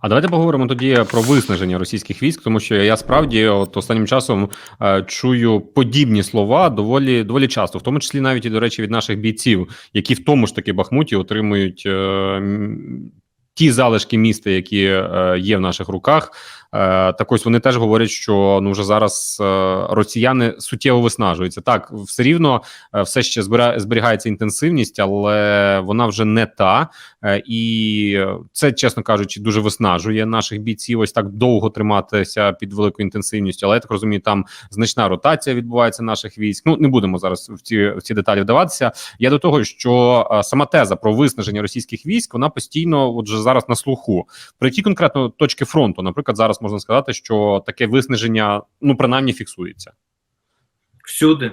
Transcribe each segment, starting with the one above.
А давайте поговоримо тоді про виснаження російських військ, тому що я справді от останнім часом е, чую подібні слова доволі доволі часто, в тому числі навіть і до речі від наших бійців, які в тому ж таки Бахмуті отримують е, ті залишки міста, які е, є в наших руках. Е, так ось вони теж говорять, що ну вже зараз е, росіяни суттєво виснажуються. Так, все рівно е, все ще зберігається інтенсивність, але вона вже не та. І це, чесно кажучи, дуже виснажує наших бійців. Ось так довго триматися під великою інтенсивністю. Але я так розумію, там значна ротація відбувається наших військ. Ну не будемо зараз в ці в ці деталі вдаватися. Я до того, що сама теза про виснаження російських військ вона постійно, отже, зараз на слуху. Про які конкретно точки фронту, наприклад, зараз можна сказати, що таке виснаження ну принаймні фіксується. Всюди.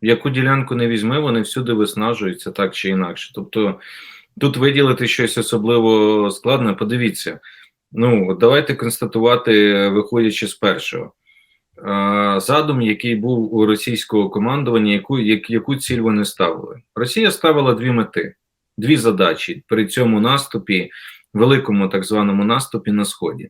Яку ділянку не візьми, вони всюди виснажуються так чи інакше. Тобто тут виділити щось особливо складне. Подивіться, ну давайте констатувати, виходячи з першого. Задум, який був у російського командування, яку, як- яку ціль вони ставили. Росія ставила дві мети, дві задачі при цьому наступі, великому так званому наступі на Сході.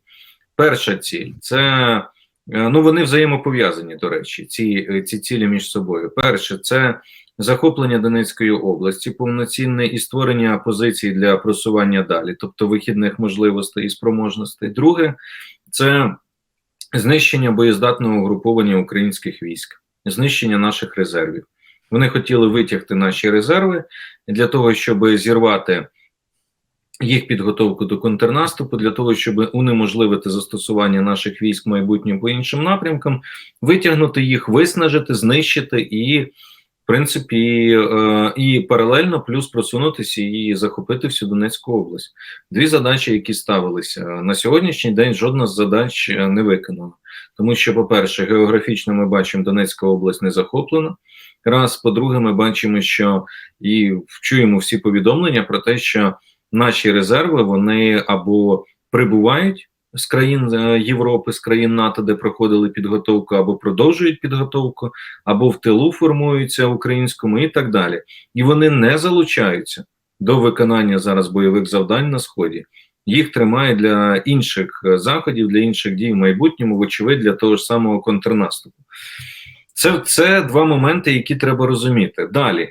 Перша ціль це Е, Ну, вони взаємопов'язані, до речі, ці, е, ці цілі між собою. Перше, це захоплення Донецької області, повноцінне і створення позицій для просування далі, тобто вихідних можливостей і спроможностей. Друге, це знищення боєздатного угруповання українських військ, знищення наших резервів. Вони хотіли витягти наші резерви для того, щоб зірвати їх підготовку до контрнаступу для того, щоб унеможливити застосування наших військ в по іншим напрямкам, витягнути їх, виснажити, знищити і, в принципі, е, і паралельно плюс просунутися і захопити всю Донецьку область. Дві задачі, які ставилися на сьогоднішній день. Жодна з задач не виконана, тому що, по-перше, географічно ми бачимо, Донецька область не захоплена. Раз, по-друге, ми бачимо, що і чуємо всі повідомлення про те, що наші резерви вони або прибувають з країн е, Європи, з країн НАТО, де проходили підготовку, або продовжують підготовку, або в тилу формуються українському і так далі. І вони не залучаються до виконання зараз бойових завдань на сході. Їх тримає для інших е, заходів, для інших дій в майбутньому, вочевидь, для того ж самого контрнаступу. Це, це два моменти, які треба розуміти. Далі,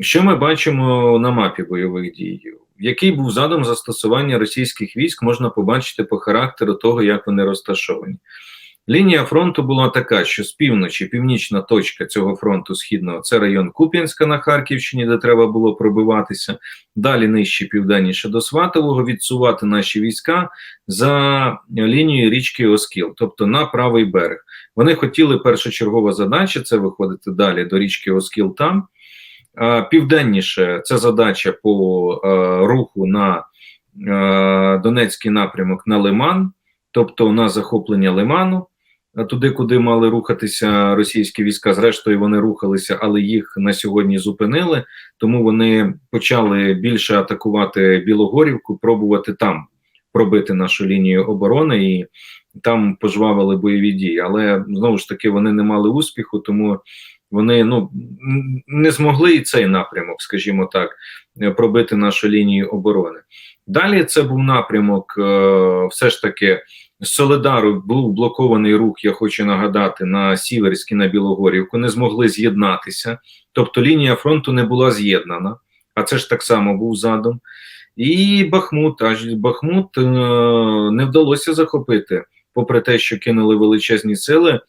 що ми бачимо на мапі бойових дій? Який був задум застосування російських військ, можна побачити по характеру того, як вони розташовані. Лінія фронту була така, що з півночі, північна точка цього фронту східного це район Куп'янська на Харківщині, де треба було пробиватися. Далі нижче, південніше до Сватового, відсувати наші війська за лінією річки Оскіл, тобто на правий берег. Вони хотіли першочергова задача це виходити далі до річки Оскіл там. Е, Південніше це задача по е, руху на е, Донецький напрямок на Лиман, тобто на захоплення Лиману, туди, куди мали рухатися російські війська. Зрештою, вони рухалися, але їх на сьогодні зупинили. Тому вони почали більше атакувати Білогорівку, пробувати там пробити нашу лінію оборони і там пожвавили бойові дії. Але знову ж таки вони не мали успіху, тому вони ну не змогли і цей напрямок, скажімо так, е, пробити нашу лінію оборони. Далі це був напрямок, е, все ж таки з Солидару був блокований рух. Я хочу нагадати на Сіверській, на Білогорівку, не змогли з'єднатися. Тобто лінія фронту не була з'єднана, а це ж так само був задум. І Бахмут, аж Бахмут е, не вдалося захопити, попри те, що кинули величезні сили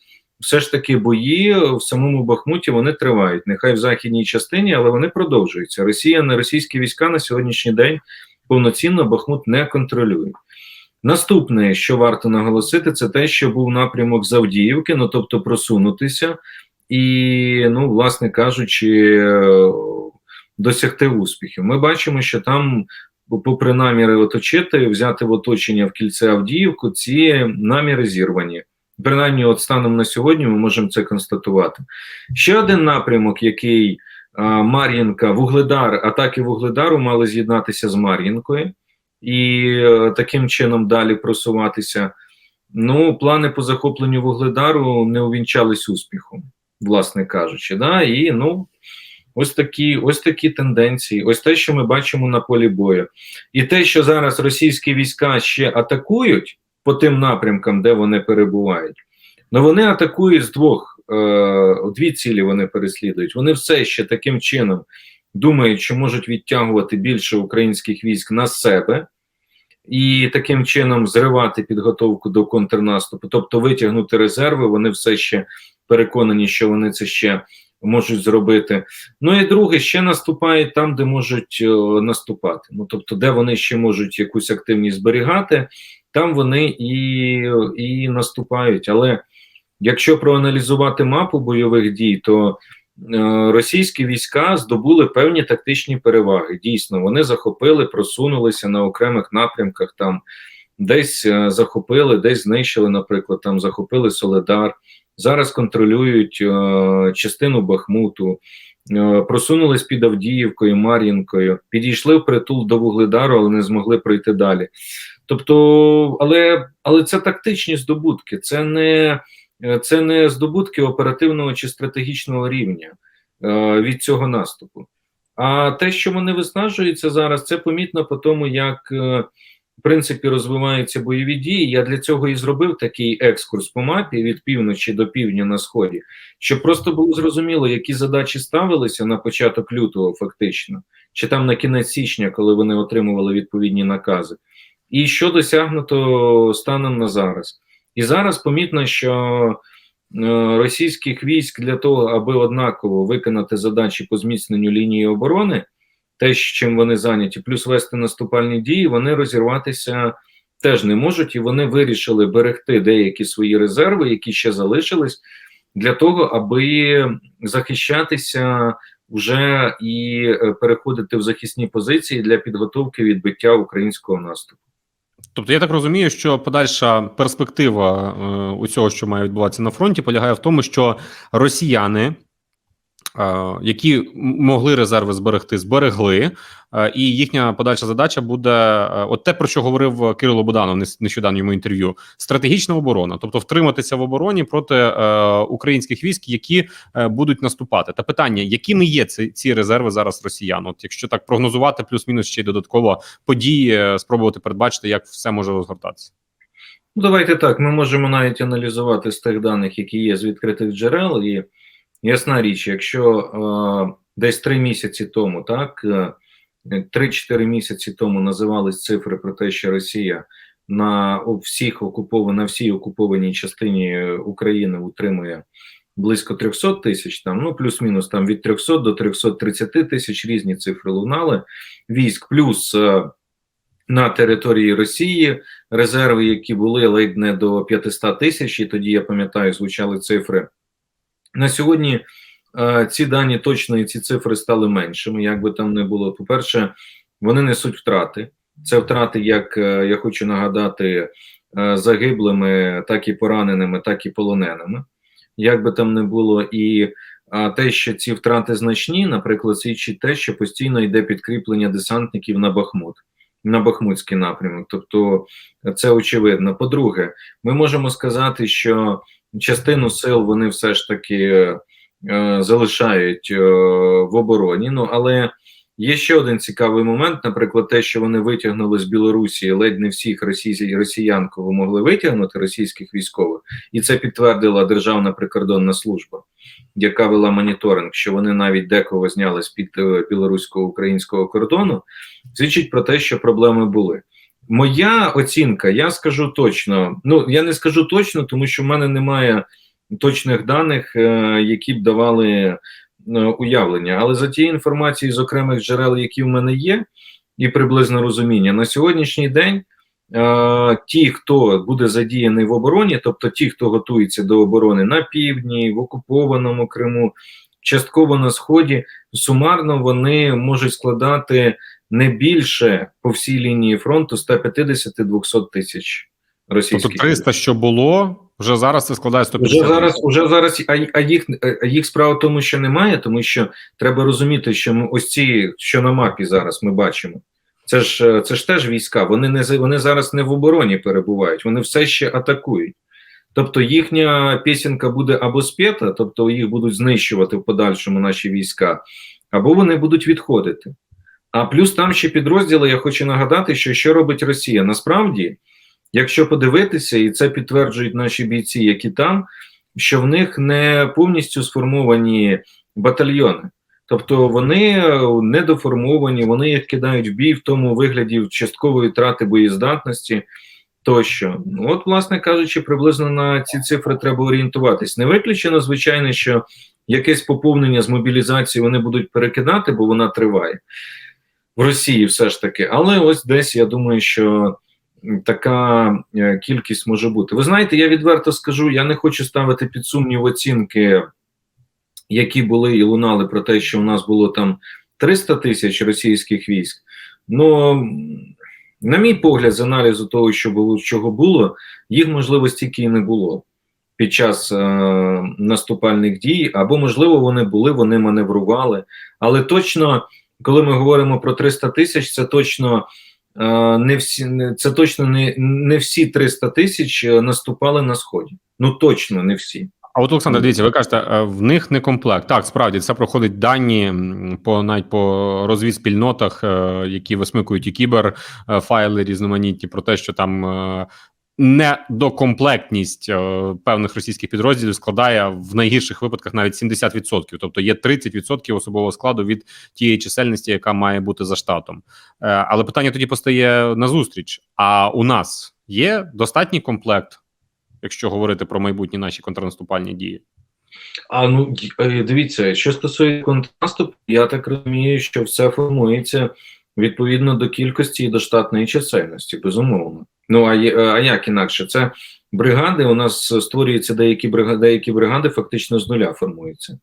все ж таки бої в самому Бахмуті вони тривають. Нехай в західній частині, але вони продовжуються. Росія на російські війська на сьогоднішній день повноцінно Бахмут не контролює. Наступне, що варто наголосити, це те, що був напрямок з Авдіївки, ну тобто просунутися і, ну, власне кажучи, досягти успіхів. Ми бачимо, що там, попри наміри оточити, взяти в оточення в кільце Авдіївку, ці наміри зірвані. Принаймні, от станом на сьогодні ми можемо це констатувати. Ще один напрямок, який Мар'їнка, Вугледар, атаки Вугледару мали з'єднатися з Мар'їнкою і е, таким чином далі просуватися. Ну, плани по захопленню Вугледару не увінчались успіхом, власне кажучи. Да? І ну, Ось такі, ось такі тенденції, ось те, що ми бачимо на полі бою, і те, що зараз російські війська ще атакують по тим напрямкам, де вони перебувають. Ну вони атакують з двох е, дві цілі. Вони переслідують. Вони все ще таким чином думають, що можуть відтягувати більше українських військ на себе і таким чином зривати підготовку до контрнаступу, тобто витягнути резерви. Вони все ще переконані, що вони це ще можуть зробити. Ну і друге, ще наступають там, де можуть е, наступати. Ну тобто, де вони ще можуть якусь активність зберігати, там вони і, і наступають. Але якщо проаналізувати мапу бойових дій, то е, російські війська здобули певні тактичні переваги. Дійсно, вони захопили, просунулися на окремих напрямках. Там десь е, захопили, десь знищили, наприклад, там захопили Соледар. Зараз контролюють е, частину Бахмуту, просунулись під Авдіївкою, Мар'їнкою, підійшли в притул до Вугледару, але не змогли пройти далі. Тобто, але, але це тактичні здобутки, це не, е, це не здобутки оперативного чи стратегічного рівня е, від цього наступу. А те, що вони виснажуються зараз, це помітно по тому, як е, в принципі розвиваються бойові дії. Я для цього і зробив такий екскурс по мапі від півночі до півдня на сході, щоб просто було зрозуміло, які задачі ставилися на початок лютого, фактично, чи там на кінець січня, коли вони отримували відповідні накази, і що досягнуто станом на зараз. І зараз помітно, що е, російських військ для того, аби однаково виконати задачі по зміцненню лінії оборони, те, чим вони зайняті, плюс вести наступальні дії, вони розірватися теж не можуть, і вони вирішили берегти деякі свої резерви, які ще залишились, для того, аби захищатися вже і е, переходити в захисні позиції для підготовки відбиття українського наступу. Тобто я так розумію, що подальша перспектива е, усього, що має відбуватися на фронті, полягає в тому, що росіяни, які могли резерви зберегти, зберегли, е, і їхня подальша задача буде е, от те, про що говорив Кирило Буданов нещодавно йому інтерв'ю: стратегічна оборона, тобто втриматися в обороні проти е, українських військ, які е, будуть наступати. Та питання, якими є ці, ці резерви зараз росіян? От якщо так прогнозувати, плюс-мінус ще й додатково події, е, спробувати передбачити, як все може розгортатися. Ну, давайте так. Ми можемо навіть аналізувати з тих даних, які є з відкритих джерел. І ясна річ, якщо е, десь три місяці тому, так е, 3-4 місяці тому називались цифри про те, що Росія на всіх окупованих на всій окупованій частині України утримує близько 300 тисяч, там ну плюс-мінус там від 300 до 330 тисяч різні цифри лунали військ, плюс е, на території Росії резерви, які були ледь не до 500 тисяч, і тоді я пам'ятаю, звучали цифри. На сьогодні е, ці дані точно і ці цифри стали меншими, як би там не було. По-перше, вони несуть втрати. Це втрати, як е, я хочу нагадати, е, загиблими, так і пораненими, так і полоненими. Як би там не було, і а, те, що ці втрати значні, наприклад, свідчить те, що постійно йде підкріплення десантників на Бахмут, на Бахмутський напрямок. Тобто це очевидно. По-друге, ми можемо сказати, що частину сил вони все ж таки е, залишають е, в обороні. Ну але є ще один цікавий момент, наприклад, те, що вони витягнули з Білорусі ледь не всіх російсь, росіян, кого могли витягнути російських військових, і це підтвердила Державна прикордонна служба, яка вела моніторинг, що вони навіть декого зняли з під е, білорусько-українського кордону, свідчить про те, що проблеми були. Моя оцінка, я скажу точно. Ну я не скажу точно, тому що в мене немає точних даних, е, які б давали е, уявлення. Але за тією інформацією з окремих джерел, які в мене є, і приблизно розуміння, на сьогоднішній день е, ті, хто буде задіяний в обороні, тобто ті, хто готується до оборони на півдні, в окупованому Криму, частково на сході, сумарно вони можуть складати не більше по всій лінії фронту 150-200 тисяч російських. Тобто 300, що було, вже зараз це складає 150. Уже зараз, уже зараз, а, а їх а їх справа в тому, що немає, тому що треба розуміти, що ми ось ці, що на мапі зараз ми бачимо, це ж це ж теж війська. Вони не вони зараз не в обороні перебувають, вони все ще атакують. Тобто їхня пісенька буде або спета, тобто їх будуть знищувати в подальшому наші війська, або вони будуть відходити. А плюс там ще підрозділи, я хочу нагадати, що що робить Росія. Насправді, якщо подивитися, і це підтверджують наші бійці, які там, що в них не повністю сформовані батальйони. Тобто вони е, недоформовані, вони їх кидають в бій в тому вигляді часткової трати боєздатності тощо. Ну, От, власне кажучи, приблизно на ці цифри треба орієнтуватись. Не виключено, звичайно, що якесь поповнення з мобілізації вони будуть перекидати, бо вона триває в Росії все ж таки. Але ось десь я думаю, що така е, кількість може бути. Ви знаєте, я відверто скажу, я не хочу ставити під сумнів оцінки, які були і лунали про те, що у нас було там 300 тисяч російських військ. Ну, на мій погляд, з аналізу того, що було, чого було, їх можливо стільки і не було під час е, наступальних дій, або можливо вони були, вони маневрували. Але точно, коли ми говоримо про 300 тисяч, це точно е, не всі це точно не, не всі 300 тисяч е, наступали на сході. Ну точно не всі. А от Олександр, дивіться, ви кажете, е, в них не комплект. Так, справді це проходить дані по навіть по розвідспільнотах, які висмикують і кіберфайли різноманітні, про те, що там недокомплектність е, певних російських підрозділів складає в найгірших випадках навіть 70%. Тобто є 30% особового складу від тієї чисельності, яка має бути за штатом. Е, Але питання тоді постає назустріч: а у нас є достатній комплект? Якщо говорити про майбутні наші контрнаступальні дії. А ну е, дивіться, що стосується контрнаступу, я так розумію, що все формується відповідно до кількості і до штатної чисельності, безумовно. Ну а, а як інакше? Це бригади. У нас створюються деякі бригади, деякі бригади фактично з нуля формуються.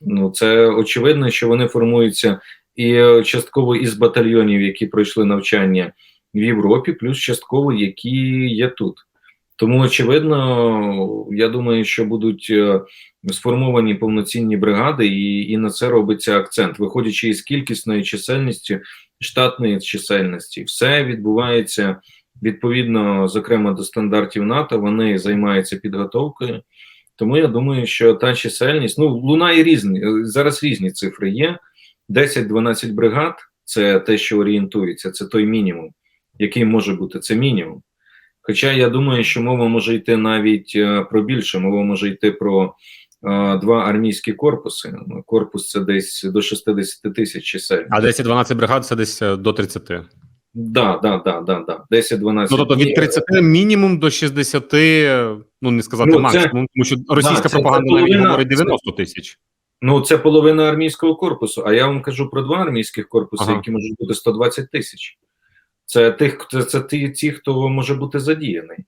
Ну це очевидно, що вони формуються і е, частково із батальйонів, які пройшли навчання в Європі, плюс частково які є тут. Тому очевидно, я думаю, що будуть е, сформовані повноцінні бригади, і, і на це робиться акцент, виходячи із кількісної чисельності, штатної чисельності, все відбувається відповідно, зокрема до стандартів НАТО. Вони займаються підготовкою. Тому я думаю, що та чисельність ну лунає різні зараз різні цифри є. 10-12 бригад це те, що орієнтується, це той мінімум, який може бути. Це мінімум. Хоча я думаю, що мова може йти навіть е, про більше, мова може йти про е, два армійські корпуси. Ну, Корпус це десь до 60 тисяч чисель. А 10-12 бригад це десь е, до 30. Да, да, да, да, да. 10-12. Ну, тобто від 30 мінімум до 60, е, ну не сказати Ну, максимум, тому що російська це- це пропаганда навіть половина- говорить 90 тисяч. Ну, це половина армійського корпусу. А я вам кажу про два армійських корпуси, Ага. які можуть бути 120 тисяч. Це тих, це, це ті, ті, хто може бути задіяний.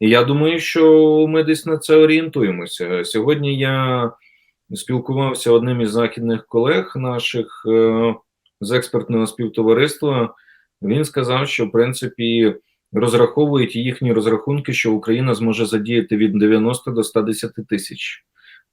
І я думаю, що ми десь на це орієнтуємося. Сьогодні я спілкувався одним із західних колег наших е, з експертного співтовариства. Він сказав, що в принципі розраховують їхні розрахунки, що Україна зможе задіяти від 90 до 110 тисяч.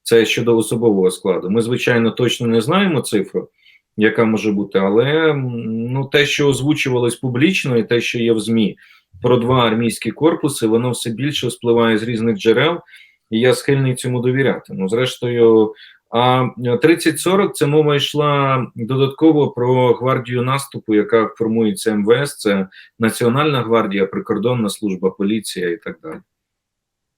Це щодо особового складу. Ми, звичайно, точно не знаємо цифру, яка може бути, але ну, те, що озвучувалось публічно, і те, що є в ЗМІ про два армійські корпуси, воно все більше спливає з різних джерел, і я схильний цьому довіряти. Ну, зрештою, а 30-40 це мова йшла додатково про гвардію наступу, яка формується МВС, це Національна гвардія, прикордонна служба, поліція і так далі.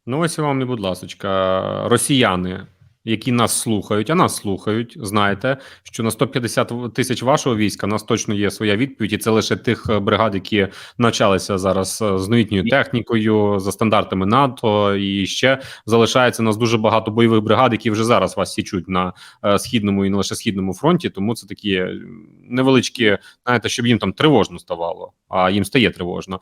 Ну, ось вам не будь ласочка, росіяни, які нас слухають, а нас слухають, знаєте, що на 150 тисяч вашого війська у нас точно є своя відповідь, і це лише тих е, бригад, які навчалися зараз е, з новітньою технікою, за стандартами НАТО, і ще залишається у нас дуже багато бойових бригад, які вже зараз вас січуть на е, східному і не лише східному фронті. Тому це такі невеличкі, знаєте, щоб їм там тривожно ставало, а їм стає тривожно.